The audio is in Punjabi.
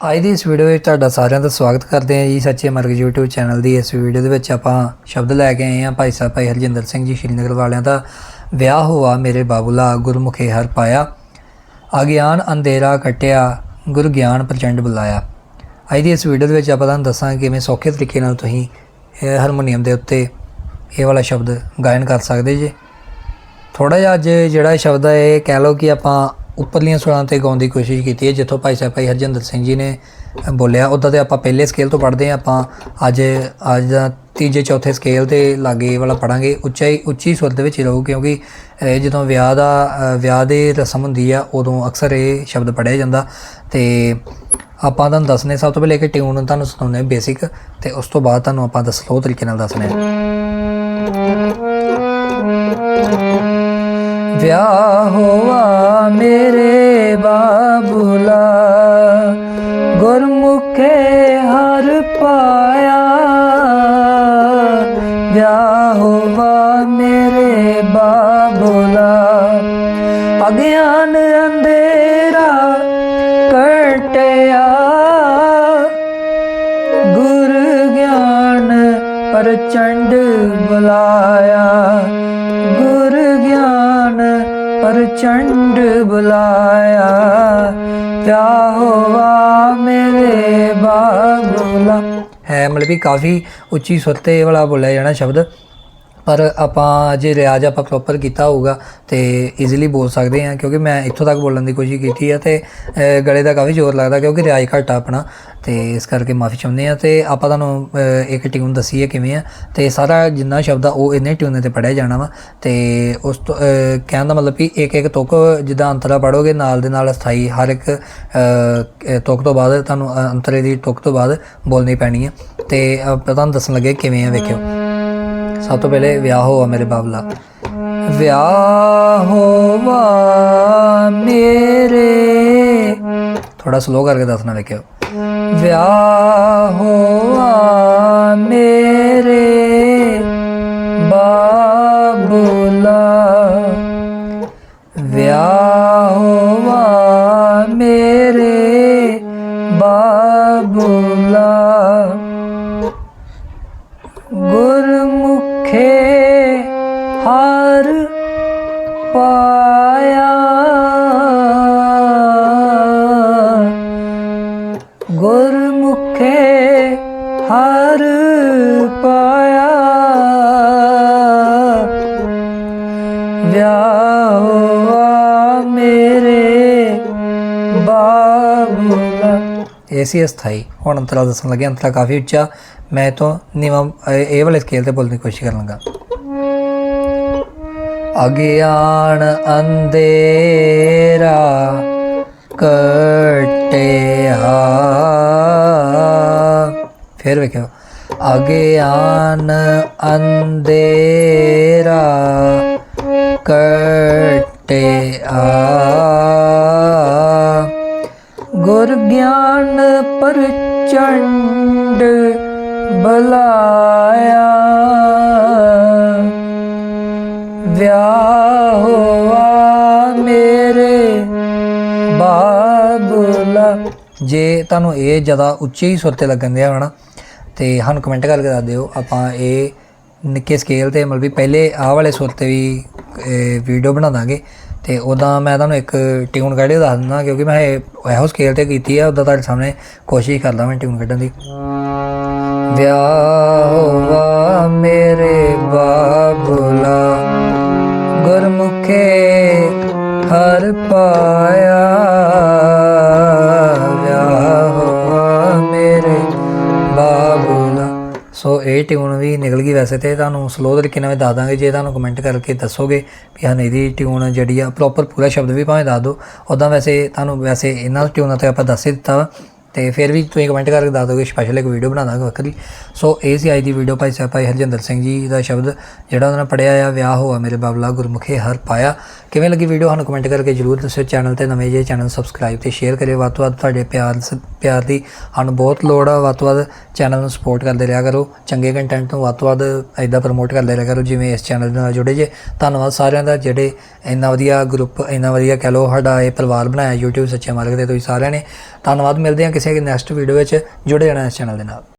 ਅੱਜ ਦੀ ਇਸ ਵੀਡੀਓ ਵਿੱਚ ਤੁਹਾਡਾ ਸਾਰਿਆਂ ਦਾ ਸਵਾਗਤ ਕਰਦੇ ਹਾਂ ਜੀ, ਸੱਚੇ ਮਰਗ YouTube ਚੈਨਲ ਦੀ। ਇਸ ਵੀਡੀਓ ਦੇ ਵਿੱਚ ਆਪਾਂ ਸ਼ਬਦ ਲੈ ਕੇ ਆਏ ਹਾਂ ਭਾਈ ਸਾਹਿਬ, ਭਾਈ ਹਰਜਿੰਦਰ ਸਿੰਘ ਜੀ, ਸ਼੍ਰੀਨਗਰ ਵਾਲਿਆਂ ਦਾ। ਵਿਆਹ ਹੋਆ, ਮੇਰੇ ਬਾਬੂਲਾ ਗੁਰਮੁਖੇ ਹਰ ਪਾਇਆ। ਅਗਿਆਨ ਅੰਧੇਰਾ ਕਟਿਆ, ਗੁਰ ਗਿਆਨ ਪ੍ਰਚੰਡ ਬੁਲਾਇਆ। ਅੱਜ ਦੀ ਇਸ ਵੀਡੀਓ ਦੇ ਵਿੱਚ ਆਪਾਂ ਤੁਹਾਨੂੰ ਦੱਸਾਂਗੇ ਕਿਵੇਂ ਸੌਖੇ ਤਰੀਕੇ ਨਾਲ ਤੁਸੀਂ ਹਾਰਮੋਨੀਅਮ ਦੇ ਉੱਤੇ ਇਹ ਵਾਲਾ ਸ਼ਬਦ ਗਾਇਨ ਕਰ ਸਕਦੇ ਜੇ। ਥੋੜਾ ਜਿਹਾ ਅੱਜ ਜਿਹੜਾ ਸ਼ਬਦ ਹੈ, ਇਹ ਕਹਿ ਲਓ ਕਿ ਆਪਾਂ ਉੱਪਰਲੀਆਂ ਸੁਰਾਂ ਤੇ ਗਾਉਣ ਦੀ ਕੋਸ਼ਿਸ਼ ਕੀਤੀ ਹੈ, ਜਿੱਥੋਂ ਭਾਈ ਸਾਹਿਬ ਭਾਈ ਹਰਜਿੰਦਰ ਸਿੰਘ ਜੀ ਨੇ ਬੋਲਿਆ। ਉਦਾਂ ਤੇ ਆਪਾਂ ਪਹਿਲੇ ਸਕੇਲ ਤੋਂ ਪੜ੍ਹਦੇ ਹਾਂ। ਆਪਾਂ ਅੱਜ ਅੱਜ ਦਾ ਤੀਜੇ, ਚੌਥੇ ਸਕੇਲ ਤੇ ਲਾਗੇ ਇਹ ਵਾਲਾ ਪੜਾਂਗੇ ਉੱਚਾਈ ਉੱਚੀ ਸੁਰ ਦੇ ਵਿੱਚ ਹੀ ਰਹੂ, ਕਿਉਂਕਿ ਇਹ ਜਦੋਂ ਵਿਆਹ ਦਾ ਵਿਆਹ ਦੇ ਰਸਮ ਹੁੰਦੀ ਆ, ਉਦੋਂ ਅਕਸਰ ਇਹ ਸ਼ਬਦ ਪੜਿਆ ਜਾਂਦਾ। ਤੇ ਆਪਾਂ ਤੁਹਾਨੂੰ ਦੱਸਨੇ ਸਭ ਤੋਂ ਪਹਿਲੇ ਇੱਕ ਟਿਊਨ ਤੁਹਾਨੂੰ ਸੁਣਾਉਂਦੇ ਬੇਸਿਕ ਤੇ ਉਸ ਤੋਂ ਬਾਅਦ ਤੁਹਾਨੂੰ ਆਪਾਂ ਦੱਸ ਸਲੋ ਤਰੀਕੇ ਨਾਲ ਦੱਸਨੇ ਆ। ਵਿਆਹ ਹੋਆ ਮੇਰੇ ਬਾਬੂਲਾ, ਗੁਰਮੁਖੇ ਹਰ ਪਾਇਆ। ਵਿਆਹ ਹੋਆ ਮੇਰੇ ਬਾਬੂਲਾ, ਅਗਿਆਨ ਅੰਧੇਰਾ ਕਟਿਆ ਗੁਰ ਗਿਆਨ ਪ੍ਰਚੰਡ ਬੁਲਾਇਆ। ਚੰਡ ਬੁਲਾਇਆ ਵਿਆਹ ਮੇਰੇ ਬਾਬੂਲਾ ਹੈ ਮਤਲਬ ਵੀ ਕਾਫੀ ਉੱਚੀ ਸੁਰ ਵਾਲਾ ਬੋਲਿਆ ਜਾਣਾ ਸ਼ਬਦ। ਪਰ ਆਪਾਂ ਜੇ ਰਿਆਜ਼ ਆਪਾਂ ਪ੍ਰੋਪਰ ਕੀਤਾ ਹੋਊਗਾ ਤੇ ਈਜ਼ੀਲੀ ਬੋਲ ਸਕਦੇ ਹਾਂ ਕਿਉਂਕਿ ਮੈਂ ਇੱਥੋਂ ਤੱਕ ਬੋਲਣ ਦੀ ਕੋਸ਼ਿਸ਼ ਕੀਤੀ ਹੈ ਤੇ ਗਲੇ ਦਾ ਕਾਫੀ ਜ਼ੋਰ ਲੱਗਦਾ ਕਿਉਂਕਿ ਰਿਆਜ਼ ਘੱਟ ਆ ਆਪਣਾ। ਤੇ ਇਸ ਕਰਕੇ ਮਾਫੀ ਚਾਹੁੰਦੇ ਆ ਤੇ ਆਪਾਂ ਤੁਹਾਨੂੰ ਇੱਕ ਟਿਊਨ ਦੱਸੀ ਹੈ ਕਿਵੇਂ ਆ। ਤੇ ਸਾਰਾ ਜਿੰਨਾ ਸ਼ਬਦ ਆ ਉਹ ਇੰਨੇ ਟਿਊਨ ਤੇ ਪੜਿਆ ਜਾਣਾ ਵਾ। ਤੇ ਉਸ ਤੋਂ ਕਹਿਣ ਦਾ ਮਤਲਬ ਕਿ ਇੱਕ ਇੱਕ ਤੁਕ ਜਿੱਦਾਂ ਅੰਤਰਾ ਪੜੋਗੇ ਨਾਲ ਦੇ ਨਾਲ ਸਥਾਈ ਹਰ ਇੱਕ ਅ, ਤੁਕ ਤੋਂ ਬਾਅਦ ਤੁਹਾਨੂੰ ਅੰਤਰੇ ਦੀ ਤੁਕ ਤੋਂ ਬਾਅਦ ਬੋਲਣੀ ਪੈਣੀ ਹੈ ਤੇ ਆਪਾਂ ਤੁਹਾਨੂੰ ਦੱਸਣ ਲੱਗੇ ਕਿਵੇਂ ਆ ਵੇਖਿਓ। ਸਭ ਤੋਂ ਪਹਿਲੇ ਵਿਆਹ ਹੋਆ ਮੇਰੇ ਬਾਬਲਾ। ਵਿਆਹ ਹੋਵਾ ਮੇਰੇ। ਥੋੜਾ ਸਲੋ ਕਰਕੇ ਦੱਸਣਾ ਵੇਖਿਓ। ਵਿਆਹ ਹੋਆ ਮੇਰੇ। ਬਾਬਲਾ। ਵਿਆਹ ਹੋਵਾ ਮੇਰੇ। ਬਾਬਲਾ। ਪਾਇਆ। ਗੁਰਮੁਖੇ ਹਰ ਪਾਇਆ। ਵਿਆਹ ਮੇਰੇ ਬਾਬੂਲਾ ਐਸੀ ਅਸਥਾਈ। ਹੁਣ ਅੰਤਰਾ ਦੱਸਣ ਲੱਗੇ ਅੰਤਰਾ ਕਾਫੀ ਉੱਚਾ। ਮੈਂ ਤੋਂ ਨੀਵਾਂ, ਇਹ ਵਾਲੇ ਸਕੇਲ ਤੇ ਬੋਲਣ ਦੀ ਕੋਸ਼ਿਸ਼ ਕਰਨ ਲੱਗਾ। ਅਗਿਆਨ ਅੰਧੇਰਾ ਕਟਿਆ ਫਿਰ ਵੇਖਿਓ। ਅਗਿਆਨ ਅੰਧੇਰਾ ਕਟਿਆ ਗੁਰ ਗਿਆਨ ਪ੍ਰਚੰਡ ਬਲਾਇਆ। ਵਿਆਹ ਹੋਆ ਮੇਰੇ ਬਾਬੂਲਾ। ਜੇ ਤੁਹਾਨੂੰ ਇਹ ਜ਼ਿਆਦਾ ਉੱਚੇ ਹੀ ਸੁਰ ਤੇ ਲੱਗਣ ਦਿਆ ਹੋਣਾ, ਤੇ ਸਾਨੂੰ ਕਮੈਂਟ ਕਰਕੇ ਦੱਸ ਦਿਓ, ਆਪਾਂ ਇਹ ਨਿੱਕੇ ਸਕੇਲ ਤੇ ਮਤਲਬ ਵੀ ਪਹਿਲੇ ਆਹ ਵਾਲੇ ਸੁਰ ਤੇ ਵੀ ਵੀਡੀਓ ਬਣਾ ਦਾਂਗੇ। ਤੇ ਉਦਾਂ ਮੈਂ ਤੁਹਾਨੂੰ ਇੱਕ ਟਿਊਨ ਕੱਢ ਕੇ ਦੱਸ ਦਿੰਦਾ, ਕਿਉਂਕਿ ਮੈਂ ਇਹੋ ਸਕੇਲ ਤੇ ਕੀਤੀ ਆ ਉਦਾਂ ਤੁਹਾਡੇ ਸਾਹਮਣੇ ਕੋਸ਼ਿਸ਼ ਕਰਦਾ ਮੈਂ ਟਿਊਨ ਕੱਢਣ ਦੀ। ਵਿਆਹ ਹੋਵਾ ਮੇਰੇ ਬਾਬੂਲਾ। ਸੋ ਇਹ ਟਿਊਨ ਵੀ ਨਿਕਲ ਗਈ ਵੈਸੇ ਤੇ ਤੁਹਾਨੂੰ ਸਲੋ ਤਰੀਕੇ ਨਾਲ ਦੱਸ ਦਾਂਗੇ। ਜੇ ਤੁਹਾਨੂੰ ਕਮੈਂਟ ਕਰਕੇ ਦੱਸੋਗੇ ਵੀ ਹਾਂ, ਇਹਦੀ ਟਿਊਨ ਜਿਹੜੀ ਆ ਪ੍ਰੋਪਰ ਪੂਰਾ ਸ਼ਬਦ ਵੀ ਭਾਵੇਂ ਦੱਸ ਦਿਓ ਉਦਾਂ ਵੈਸੇ ਤੁਹਾਨੂੰ ਵੈਸੇ ਇਹਨਾਂ ਟਿਊਨਾਂ ਤੇ ਆਪਾਂ ਦੱਸ ਹੀ ਦਿੱਤਾ ਵਾ। ਤੇ ਫਿਰ ਵੀ ਤੁਸੀਂ ਕਮੈਂਟ ਕਰਕੇ ਦੱਸ ਦੋਗੇ ਸਪੈਸ਼ਲ ਇੱਕ ਵੀਡੀਓ ਬਣਾ ਦਾਂਗੇ ਵੱਖਰੀ। ਸੋ ਇਹ ਸੀ ਅੱਜ ਦੀ ਵੀਡੀਓ ਭਾਈ ਸਾਹਿਬ, ਭਾਈ ਹਰਜਿੰਦਰ ਸਿੰਘ ਜੀ ਦਾ ਸ਼ਬਦ, ਜਿਹੜਾ ਉਹਨਾਂ ਨੇ ਪੜਿਆ ਆ, ਵਿਆਹ ਹੋਆ ਮੇਰੇ ਬਾਬਲਾ ਗੁਰਮੁਖੇ ਹਰ ਪਾਇਆ। ਕਿਵੇਂ ਲੱਗੀ ਵੀਡੀਓ ਸਾਨੂੰ ਕਮੈਂਟ ਕਰਕੇ ਜਰੂਰ ਦੱਸਿਓ। ਚੈਨਲ ਤੇ ਨਵੇਂ ਜੇ ਚੈਨਲ ਸਬਸਕ੍ਰਾਈਬ ਤੇ ਸ਼ੇਅਰ ਕਰਿਓ। ਵੱਧ ਤੋਂ ਵੱਧ ਤੁਹਾਡੇ ਪਿਆਰ ਸ- ਪਿਆਰ ਦੀ ਸਾਨੂੰ ਬਹੁਤ ਲੋੜ ਆ, ਵੱਧ ਤੋਂ ਵੱਧ ਚੈਨਲ ਨੂੰ ਸਪੋਰਟ ਕਰਦੇ ਰਿਹਾ ਕਰੋ, ਚੰਗੇ ਕੰਟੈਂਟ ਨੂੰ ਵੱਧ ਤੋਂ ਵੱਧ ਐਦਾਂ ਪ੍ਰਮੋਟ ਕਰਦੇ ਰਿਹਾ ਕਰੋ, ਜਿਵੇਂ ਇਸ ਚੈਨਲ ਦੇ ਨਾਲ ਜੁੜੇ ਜੇ। ਧੰਨਵਾਦ ਸਾਰਿਆਂ ਦਾ, ਜਿਹੜੇ ਇੰਨਾ ਵਧੀਆ ਗਰੁੱਪ ਇੰਨਾ ਵਧੀਆ ਕਹਿ ਲਓ ਸਾਡਾ ਇਹ ਪਰਿਵਾਰ ਬਣਾਇਆ YouTube ਸੱਚੇ ਮਾਰਗ ਤੇ, ਤੁਸੀਂ ਸਾਰਿਆਂ ਨੇ। ਧੰਨਵਾਦ, ਮਿਲਦੇ ਹਾਂ ਕਿਸੇ ਨੈਕਸਟ ਵੀਡੀਓ ਵਿੱਚ, ਜੁੜੇ ਰਹਿਣਾ ਇਸ ਚੈਨਲ ਦੇ ਨਾਲ।